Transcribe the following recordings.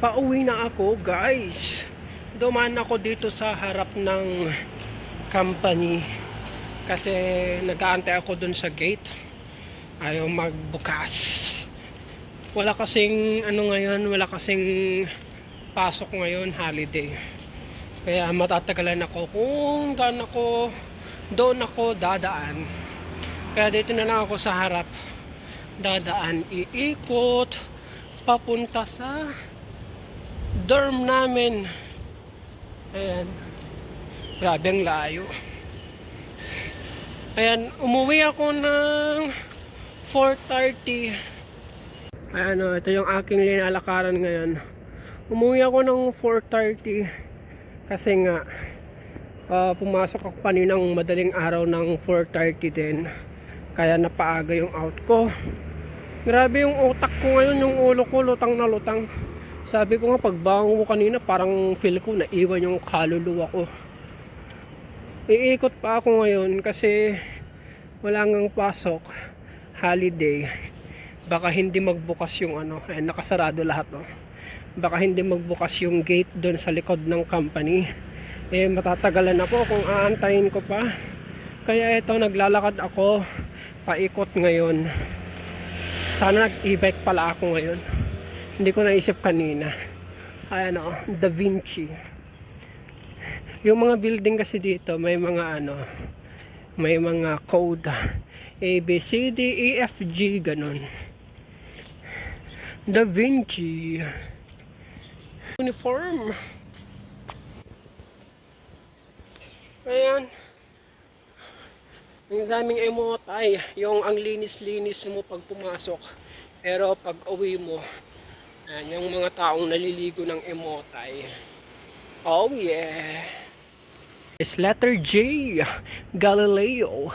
Pauwi na ako guys. Dumaan ako dito sa harap ng company. Kasi nag-aantay ako dun sa gate. Ayaw magbukas. Wala kasing ano ngayon, wala kasing pasok ngayon, holiday. Kaya matatagalan ako kung daan ako, doon ako dadaan. Kaya dito na lang ako sa harap. Dadaan, iikot, papunta sa dorm namin. Ayan. Grabe ang layo. Ayan, umuwi ako ng 4.30. Ayan o, ito yung aking linalakaran ngayon. Umuwi ako ng 4.30 kasi nga ah, pumasok ako kaninang madaling araw ng 4.30 din. Kaya napaaga yung out ko. Grabe yung utak ko ngayon, yung ulo ko lutang na lutang. Sabi ko nga pagbangon ko kanina parang feel ko naiwan yung kaluluwa ko. Iikot pa ako ngayon kasi wala ngang pasok. Holiday. Baka hindi magbukas yung ano, eh, nakasarado lahat no. Baka hindi magbukas yung gate doon sa likod ng company. Eh matatagalan ako kung aantayin ko pa. Kaya ito naglalakad ako paikot ngayon. Sana nag-e-bike pala ako ngayon. Hindi ko naisip kanina. Ayan o, Da Vinci. Yung mga building kasi dito, may mga ano, may mga code. A, B, C, D, E, F, G, ganun. Da Vinci. Uniform. Ayan. Ang daming emote ay yung ang linis-linis mo pag pumasok. Pero pag uwi mo, ayan, yung mga taong naliligo ng emotay. Oh yeah. It's letter J. Galileo.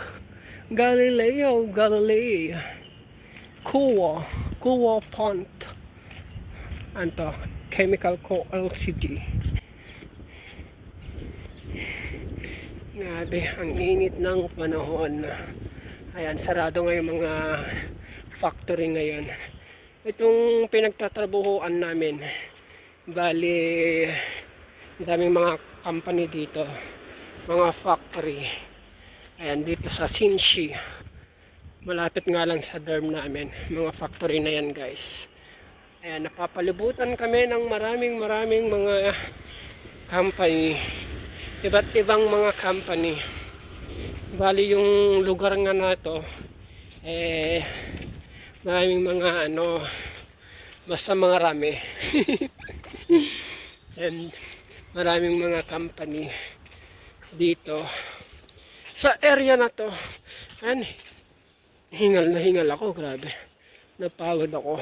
Galileo, Galilei. Cool. Cool font. Anto, chemical co LCD. Grabe, ang init ng panahon. Ayan, sarado ngayon mga factory ngayon. Itong pinagtatrabuhuan namin, bali, daming mga company dito, mga factory. Ayan, dito sa Sinshi. Malapit nga lang sa dorm namin, mga factory na yan guys. Ayan, napapalibutan kami ng maraming maraming mga company iba't ibang mga company. Bali yung lugar nga na to, eh, maraming mga ano, basta mga rami. And maraming mga company dito. Sa area na to, and hingal na hingal ako, grabe. Napagod ako.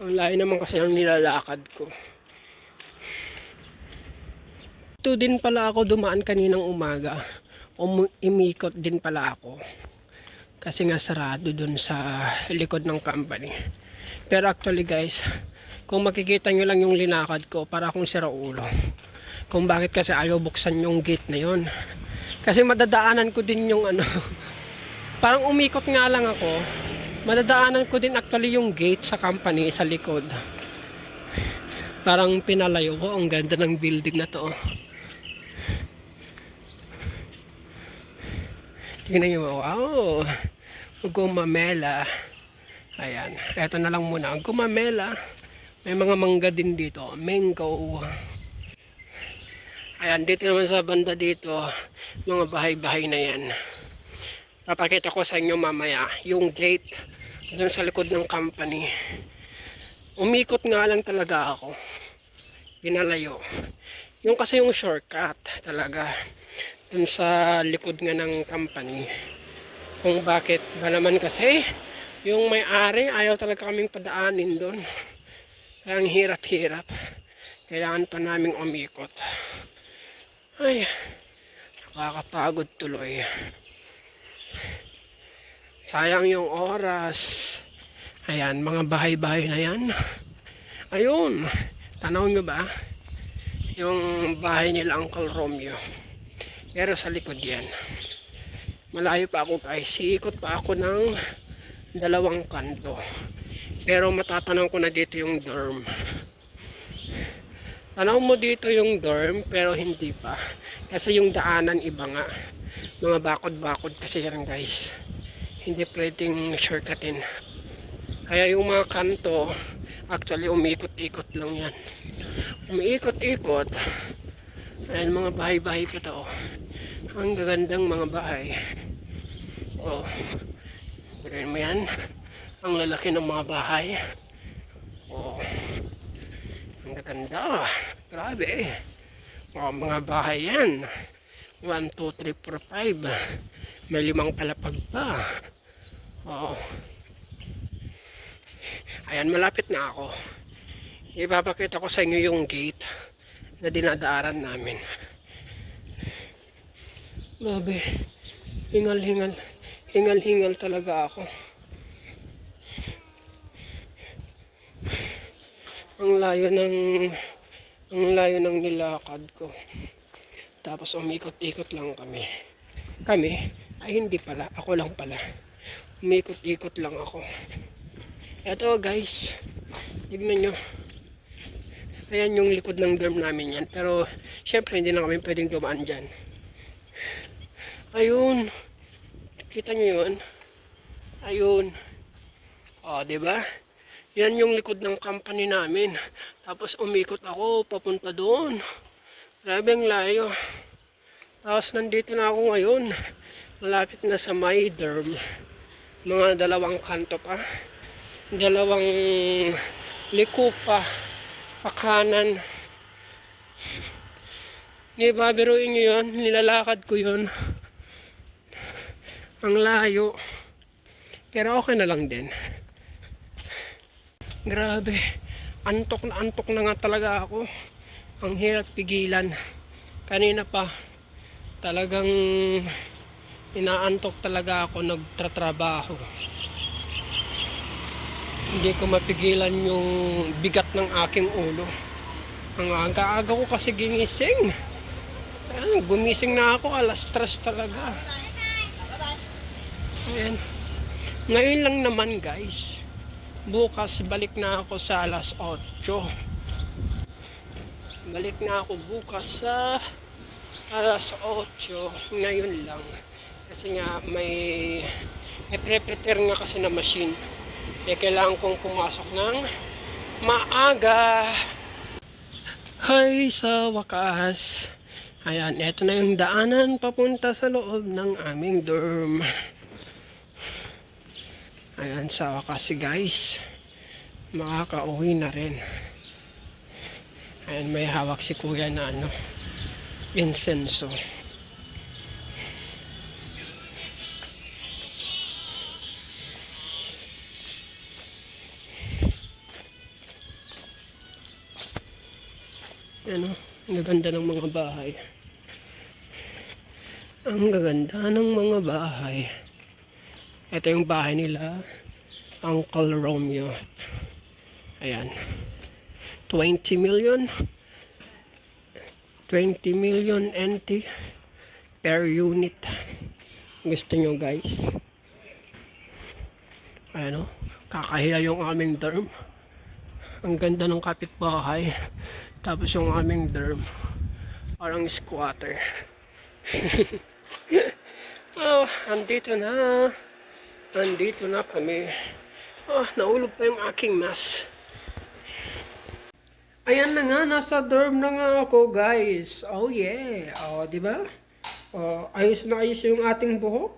Ang layo naman kasi ng nilalakad ko. Ito din pala ako dumaan kaninang umaga. Imikot din pala ako. Kasi nga sarado dun sa likod ng company. Pero actually guys, kung makikita nyo lang yung linakad ko, para akong siraulo. Kung bakit kasi ayaw buksan yung gate na yon. Kasi madadaanan ko din yung ano, parang umikot nga lang ako. Madadaanan ko din actually yung gate sa company sa likod. Parang pinalayo ko, ang ganda ng building na to. Tingnan nyo, wow, gumamela. Ayan, eto na lang muna, gumamela. May mga mangga din dito, mango. Ayan, dito naman sa banda dito, mga bahay-bahay na yan. Papakita ko sa inyo mamaya, yung gate dun sa likod ng company. Umikot nga lang talaga ako. Pinalayo. Yung kasi yung shortcut talaga dun sa likod nga ng company. Kung bakit ba naman kasi yung may-ari ayaw talaga kaming padaanin doon. Ang hirap-hirap. Kailangan pa naming umikot. Ay, nakakapagod tuloy. Sayang yung oras. Ayan, mga bahay-bahay na yan. Ayun, tanaw nyo ba? Yung bahay nila Uncle Romeo. Pero sa likod yan. Malayo pa ako guys. Iikot pa ako ng dalawang kanto. Pero matatanaw ko na dito yung dorm. Tanaw mo dito yung dorm, pero hindi pa. Kasi yung daanan iba nga. Mga bakod-bakod kasi yan guys. Hindi pwedeng shortcutin. Kaya yung mga kanto, actually umiikot-ikot lang yan. Umiikot-ikot. Ayan mga bahay-bahay pa to. Ang gagandang mga bahay. Oh. Ganyan mo yan. Ang lalaki ng mga bahay. Oh. Ang gaganda. Grabe. Oh, mga bahay yan. 1, 2, 3, 4, 5. May limang palapag pa. Oh. Ayan, malapit na ako. Ipapakita ko sa inyo yung gate na dinadaaran namin. Grabe. Hingal-hingal. Hingal-hingal talaga ako. Ang layo ng ang layo ng nilakad ko. Tapos umikot-ikot lang kami. Kami? Ay hindi pala. Ako lang pala. Umikot-ikot lang ako. Eto guys. Tignan nyo. Ayan yung likod ng dorm namin yan. Pero syempre hindi na kami pwedeng dumaan dyan. Ayun. Kita nyo yun? Ayun. O, ba? Yan yung likod ng company namin. Tapos umikot ako papunta doon. Grabe ang layo. Tapos nandito na ako ngayon. Malapit na sa my dorm. Mga dalawang kanto pa. Dalawang liko pa. Pakanan. Hindi ba, biruin nyo yun? Nilalakad ko yun. Ang layo. Pero okay na lang din. Grabe. Antok na antok na nga talaga ako. Ang hirap pigilan. Kanina pa, talagang inaantok talaga ako nagtratrabaho. Hindi ko mapigilan yung bigat ng aking ulo. Ang aga-aga ko kasi ginising. Ayan, gumising na ako, alas stress talaga. Ayan. Ngayon lang naman guys, bukas balik na ako sa alas 8. Balik na ako bukas sa alas 8. Ngayon lang. Kasi nga may, may pre-prepare nga kasi na machine. Eh kailangan kong pumasok ng maaga. Hay sa wakas. Ayan, eto na yung daanan papunta sa loob ng aming dorm. Ayan, sa wakas guys. Makakauwi na rin. Ayan, may hawak si kuya na ano, insenso. Ano, ang gaganda ng mga bahay. Ang gaganda ng mga bahay. Ito yung bahay nila, Uncle Romeo. Ayan. 20 million. 20 million NT per unit. Gusto nyo guys? Ayan o. Kakahiya yung aming dorm. Ang ganda ng kapitbahay. Tapos yung aming dorm. Parang squatter. oh, andito na. Andito na kami. Oh, naulog pa yung aking mask. Ayan na nga, nasa dorm na nga ako, guys. Oh, yeah. Oh, di ba? Oh, ayos na ayos yung ating buhok.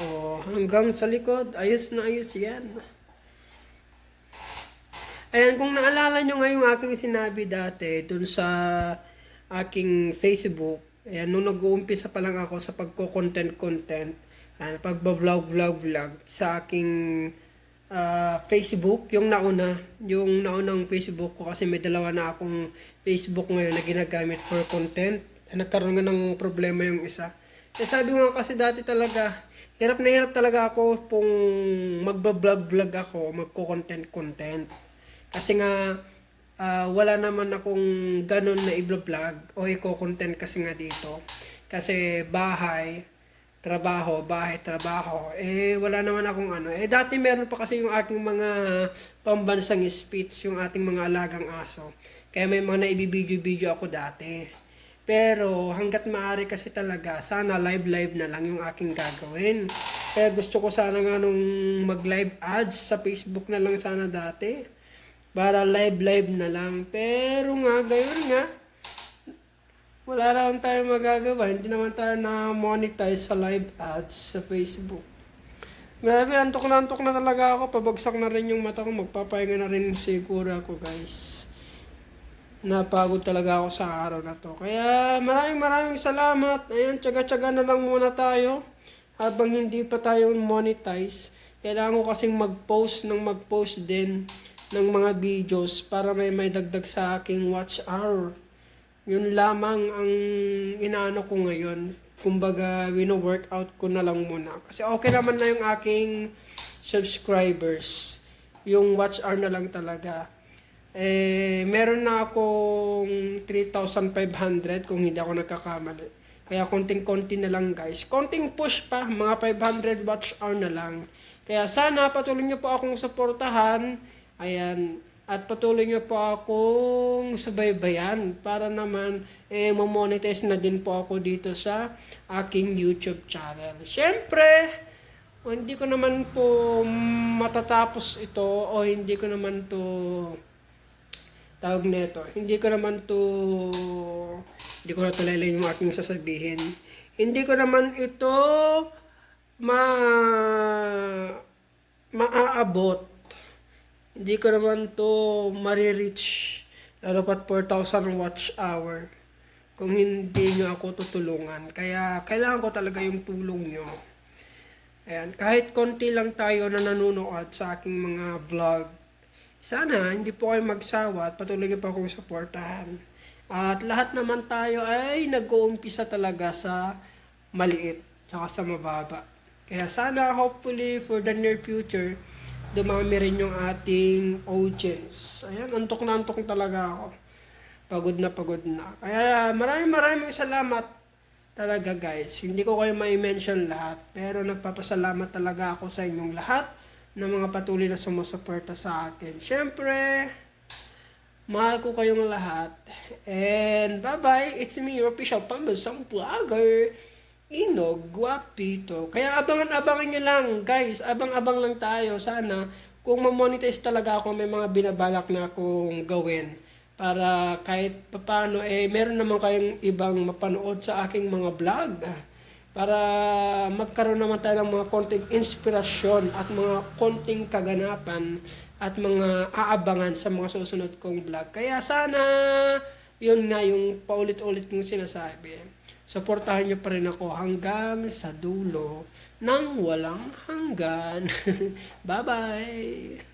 Oh, hanggang sa likod, ayos na ayos yan. Ayan, kung naalala nyo nga yung aking sinabi dati dun sa aking Facebook, ayan, nung nag-uumpisa pa lang ako sa pagko-content-content, ayan, pagba-vlog-vlog-vlog sa aking ah, Facebook, yung nauna, yung naunang Facebook ko kasi may dalawa na akong Facebook ngayon na ginagamit for content. Nagkaroon nga ng problema yung isa. Eh sabi nga kasi dati talaga, hirap na hirap talaga ako kung magba-vlog-vlog ako, magko-content-content. Kasi nga, ah, wala naman akong ganun na i-vlog o i-content kasi nga dito. Kasi bahay, trabaho, bahay, trabaho. Eh, wala naman akong ano. Eh, dati meron pa kasi yung aking mga pambansang spits, yung ating mga alagang aso. Kaya may mga naibibideo-video ako dati. Pero hanggat maaari kasi talaga, sana live-live na lang yung aking gagawin. Kaya gusto ko sana nga nung mag-live ads sa Facebook na lang sana dati. Para live-live na lang. Pero nga, gayon nga, wala lang tayo magagawa. Hindi naman tayo na monetize sa live ads sa Facebook. Grabe, antok na antok na talaga ako. Pabagsak na rin yung mata ko. Magpapahinga na rin siguro ako, guys. Napagod talaga ako sa araw na to. Kaya maraming maraming salamat. Ayun, tsaga-tsaga na lang muna tayo. Habang hindi pa tayo monetize. Kailangan ko kasing mag-post ng mag-post din ng mga videos para may may dagdag sa aking watch hour. Yun lamang ang inaano ko ngayon. Kumbaga, wino-workout ko na lang muna. Kasi okay naman na yung aking subscribers. Yung watch hour na lang talaga. Eh, meron na akong 3,500 kung hindi ako nagkakamali. Kaya konting-konti na lang guys. Konting push pa, mga 500 watch hour na lang. Kaya sana patuloy niyo po akong suportahan. Ayan. At patuloy niyo po akong subaybayan para naman eh mamonetize na din po ako dito sa aking YouTube channel. Siyempre, hindi ko naman po matatapos ito o hindi ko naman to tawag nito. Hindi ko naman to hindi ko na tulalay yung aking sasabihin. Hindi ko naman ito ma maaabot. Hindi ko naman to marireach lalo pat 4,000 watch hour kung hindi nyo ako tutulungan. Kaya kailangan ko talaga yung tulong nyo. Ayan, kahit konti lang tayo na nanonood sa aking mga vlog, sana hindi po kayo magsawa at patuloy pa akong suportahan. At lahat naman tayo ay nag-uumpisa talaga sa maliit, tsaka sa mababa. Kaya sana hopefully for the near future, dumami rin yung ating audience. Ayan, antok na antok talaga ako. Pagod na pagod na. Kaya maraming maraming salamat talaga guys. Hindi ko kayo mai-mention lahat. Pero nagpapasalamat talaga ako sa inyong lahat na mga patuloy na sumusuporta sa akin. Siyempre, mahal ko kayong lahat. And bye-bye. It's me, your official pambasang vlogger. Inog Guapito. Kaya abangan-abangan nyo lang, guys. Abang-abang lang tayo. Sana, kung ma-monetize talaga ako, may mga binabalak na akong gawin. Para kahit papano, eh, meron naman kayong ibang mapanood sa aking mga vlog. Para magkaroon naman tayo ng mga konting inspirasyon at mga konting kaganapan at mga aabangan sa mga susunod kong vlog. Kaya sana, yun na yung paulit-ulit kong sinasabi. Suportahan nyo pa rin ako hanggang sa dulo ng walang hanggan. Bye-bye!